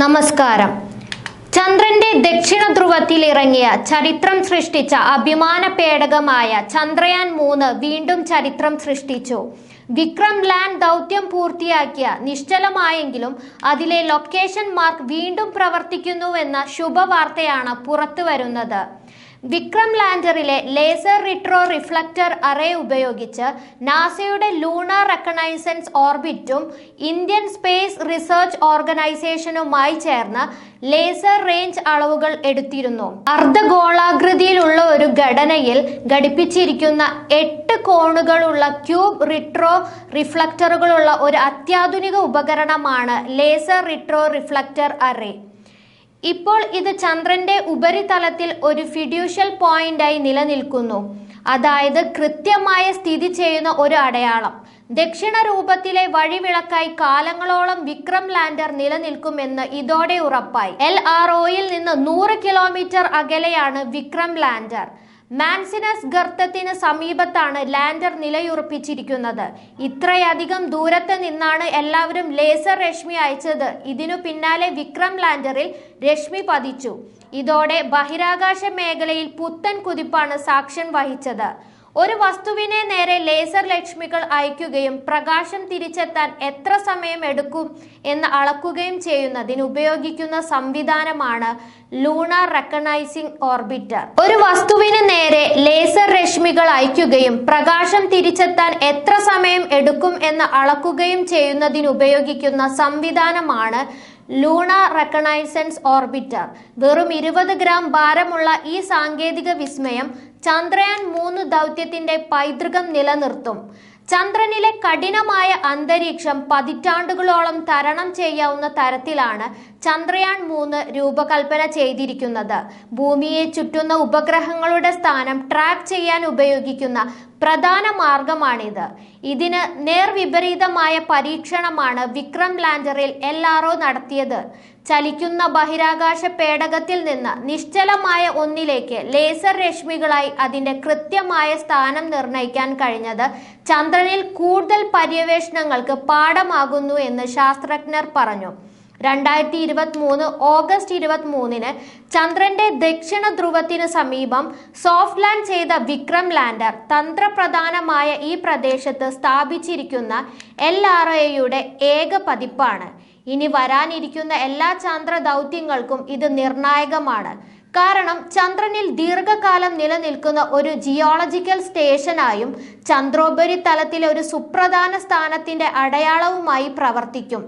നമസ്കാരം. ചന്ദ്രന്റെ ദക്ഷിണ ധ്രുവത്തിൽ ഇറങ്ങിയ ചരിത്രം സൃഷ്ടിച്ച അഭിമാന പേടകമായ ചന്ദ്രയാൻ മൂന്ന് വീണ്ടും ചരിത്രം സൃഷ്ടിച്ചു. വിക്രം ലാൻഡ് ദൗത്യം പൂർത്തിയാക്കിയ നിശ്ചലമായെങ്കിലും അതിലെ ലൊക്കേഷൻ മാർക്ക് വീണ്ടും പ്രവർത്തിക്കുന്നുവെന്ന ശുഭവാർത്തയാണ് പുറത്തു വരുന്നത് വിക്രം ലാൻഡറിലെ ലേസർ റിട്രോ റിഫ്ലക്റ്റർ അറേ ഉപയോഗിച്ച് നാസയുടെ ലൂണാർ റെക്കണൈസൻസ് ഓർബിറ്റും ഇന്ത്യൻ സ്പേസ് റിസർച്ച് ഓർഗനൈസേഷനുമായി ചേർന്ന് ലേസർ റേഞ്ച് അളവുകൾ എടുത്തിരുന്നു. അർദ്ധഗോളാകൃതിയിലുള്ള ഒരു ഘടനയിൽ ഘടിപ്പിച്ചിരിക്കുന്ന എട്ട് കോണുകളുള്ള ക്യൂബ് റിട്രോ റിഫ്ലക്ടറുകളുള്ള ഒരു അത്യാധുനിക ഉപകരണമാണ് ലേസർ റിട്രോ റിഫ്ലക്ടർ അറേ. ഇപ്പോൾ ഇത് ചന്ദ്രന്റെ ഉപരിതലത്തിൽ ഒരു ഫിഡ്യൂഷ്യൽ പോയിന്റായി നിലനിൽക്കുന്നു. അതായത് കൃത്യമായ സ്ഥിതി ചെയ്യുന്ന ഒരു അടയാളം. ദക്ഷിണ രൂപത്തിലെ വഴിവിളക്കായി കാലങ്ങളോളം വിക്രം ലാൻഡർ നിലനിൽക്കുമെന്ന് ഇതോടെ ഉറപ്പായി. എൽ ആർ ഒയിൽ നിന്ന് നൂറ് കിലോമീറ്റർ അകലെയാണ് വിക്രം ലാൻഡർ. മാൻസിനസ് ഗർത്തത്തിന് സമീപത്താണ് ലാൻഡർ നിലയുറപ്പിച്ചിരിക്കുന്നത്. ഇത്രയധികം ദൂരത്ത് നിന്നാണ് എല്ലാവരും ലേസർ രശ്മി അയച്ചത്. ഇതിനു പിന്നാലെ വിക്രം ലാൻഡറിൽ രശ്മി പതിച്ചു. ഇതോടെ ബഹിരാകാശ മേഖലയിൽ പുത്തൻ കുതിപ്പാണ് സാക്ഷ്യം വഹിച്ചത്. ഒരു വസ്തുവിനെ നേരെ ലേസർ ലക്ഷ്മികൾ അയക്കുകയും പ്രകാശം തിരിച്ചെത്താൻ എത്ര സമയം എടുക്കും എന്ന് അളക്കുകയും ചെയ്യുന്നതിന് ഉപയോഗിക്കുന്ന സംവിധാനമാണ് ലൂണാർ റെക്കഗ്നൈസിംഗ് ഓർബിറ്റർ. ഒരു വസ്തുവിന് നേരെ ലേസർ രശ്മികൾ അയക്കുകയും പ്രകാശം തിരിച്ചെത്താൻ എത്ര സമയം എടുക്കും എന്ന് അളക്കുകയും ചെയ്യുന്നതിന് ഉപയോഗിക്കുന്ന സംവിധാനമാണ് ലൂണാർ റെക്കണൈസൻസ് ഓർബിറ്റർ വെറും ഇരുപത് ഗ്രാം ഭാരമുള്ള ഈ സാങ്കേതിക വിസ്മയം ചന്ദ്രയാൻ മൂന്ന് ദൗത്യത്തിന്റെ പൈതൃകം നിലനിർത്തും. ചന്ദ്രനിലെ കഠിനമായ അന്തരീക്ഷം പതിറ്റാണ്ടുകളോളം തരണം ചെയ്യാവുന്ന തരത്തിലാണ് ചന്ദ്രയാൻ മൂന്ന് രൂപകൽപ്പന ചെയ്തിരിക്കുന്നത്. ഭൂമിയെ ചുറ്റുന്ന ഉപഗ്രഹങ്ങളുടെ സ്ഥാനം ട്രാക്ക് ചെയ്യാൻ ഉപയോഗിക്കുന്ന പ്രധാന മാർഗമാണിത്. ഇതിന് നേർവിപരീതമായ പരീക്ഷണമാണ് വിക്രം ലാൻഡറിൽ എൽ നടത്തിയത്. ചലിക്കുന്ന ബഹിരാകാശ പേടകത്തിൽ നിന്ന് നിശ്ചലമായ ഒന്നിലേക്ക് ലേസർ രശ്മികളായി അതിന്റെ കൃത്യമായ സ്ഥാനം നിർണയിക്കാൻ കഴിഞ്ഞത് ചന്ദ്രനിൽ കൂടുതൽ പര്യവേഷണങ്ങൾക്ക് പാഠമാകുന്നു എന്ന് ശാസ്ത്രജ്ഞർ പറഞ്ഞു. രണ്ടായിരത്തി ഇരുപത്തി മൂന്ന് ഓഗസ്റ്റ് ഇരുപത്തി മൂന്നിന് ചന്ദ്രന്റെ ദക്ഷിണ ധ്രുവത്തിന് സമീപം സോഫ്റ്റ് ലാൻഡ് ചെയ്ത വിക്രം ലാൻഡർ തന്ത്രപ്രധാനമായ ഈ പ്രദേശത്ത് സ്ഥാപിച്ചിരിക്കുന്ന എൽ ആർ എയുടെ ഏക പതിപ്പാണ്. ഇനി വരാനിരിക്കുന്ന എല്ലാ ചന്ദ്ര ദൗത്യങ്ങൾക്കും ഇത് നിർണായകമാണ്. കാരണം ചന്ദ്രനിൽ ദീർഘകാലം നിലനിൽക്കുന്ന ഒരു ജിയോളജിക്കൽ സ്റ്റേഷനായും ചന്ദ്രോപരിതലത്തിലെ ഒരു സുപ്രധാന സ്ഥാനത്തിന്റെ അടയാളവുമായി പ്രവർത്തിക്കും.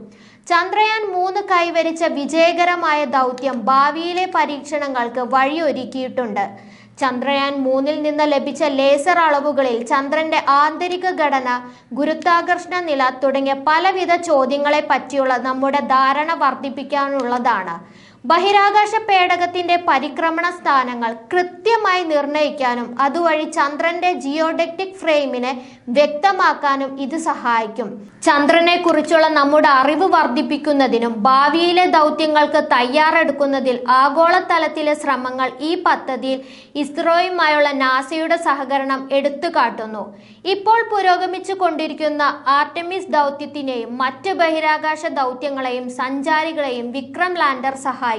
ചന്ദ്രയാൻ മൂന്ന് കൈവരിച്ച വിജയകരമായ ദൗത്യം ഭാവിയിലെ പരീക്ഷണങ്ങൾക്ക് വഴിയൊരുക്കിയിട്ടുണ്ട്. ചന്ദ്രയാൻ മൂന്നിൽ നിന്ന് ലഭിച്ച ലേസർ അളവുകളിൽ ചന്ദ്രന്റെ ആന്തരിക ഘടന ഗുരുത്വാകർഷണ നില തുടങ്ങിയ പലവിധ ചോദ്യങ്ങളെ പറ്റിയുള്ള നമ്മുടെ ധാരണ വർദ്ധിപ്പിക്കാനുള്ളതാണ്. ബഹിരാകാശ പേടകത്തിന്റെ പരിക്രമണ സ്ഥാനങ്ങൾ കൃത്യമായി നിർണയിക്കാനും അതുവഴി ചന്ദ്രന്റെ ജിയോഡക്റ്റിക് ഫ്രെയിമിനെ വ്യക്തമാക്കാനും ഇത് സഹായിക്കും. ചന്ദ്രനെ കുറിച്ചുള്ള നമ്മുടെ അറിവ് വർദ്ധിപ്പിക്കുന്നതിനും ഭാവിയിലെ ദൗത്യങ്ങൾക്ക് തയ്യാറെടുക്കുന്നതിൽ ആഗോളതലത്തിലെ ശ്രമങ്ങൾ ഈ പദ്ധതിയിൽ ഇസ്രോയുമായുള്ള നാസയുടെ സഹകരണം എടുത്തുകാട്ടുന്നു. ഇപ്പോൾ പുരോഗമിച്ചു കൊണ്ടിരിക്കുന്ന ആർട്ടമിസ് ദൗത്യത്തിനെയും മറ്റ് ബഹിരാകാശ ദൗത്യങ്ങളെയും സഞ്ചാരികളെയും വിക്രം ലാൻഡർ സഹായിക്കും.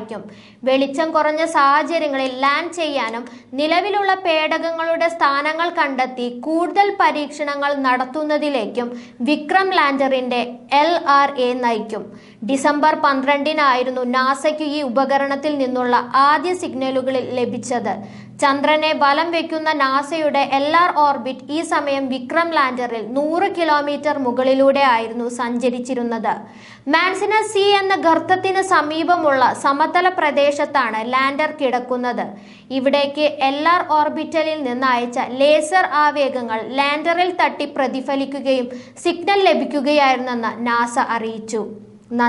വെളിച്ചം കുറഞ്ഞ സാഹചര്യങ്ങളിൽ ലാൻഡ് ചെയ്യാനും നിലവിലുള്ള പേടകങ്ങളുടെ സ്ഥാനങ്ങൾ കണ്ടെത്തി കൂടുതൽ പരീക്ഷണങ്ങൾ നടത്തുന്നതിലേക്കും വിക്രം ലാൻഡറിന്റെ എൽ ആർ എ നയിക്കും. ഡിസംബർ പന്ത്രണ്ടിനായിരുന്നു നാസയ്ക്ക് ഈ ഉപകരണത്തിൽ നിന്നുള്ള ആദ്യ സിഗ്നലുകളിൽ ലഭിച്ചത്. ചന്ദ്രനെ ബലം വെക്കുന്ന നാസയുടെ എൽ ആർ ഓർബിറ്റ് ഈ സമയം വിക്രം ലാൻഡറിൽ നൂറ് കിലോമീറ്റർ മുകളിലൂടെ ആയിരുന്നു സഞ്ചരിച്ചിരുന്നത്. മാൻസിന സി എന്ന ഗർത്തത്തിന് സമീപമുള്ള സമതല പ്രദേശത്താണ് ലാൻഡർ കിടക്കുന്നത്. ഇവിടേക്ക് എൽ ആർ ഓർബിറ്റലിൽ നിന്ന് അയച്ച ലേസർ ആവേഗങ്ങൾ ലാൻഡറിൽ തട്ടി പ്രതിഫലിക്കുകയും സിഗ്നൽ ലഭിക്കുകയായിരുന്നെന്ന് നാസ അറിയിച്ചു. നന്ദി.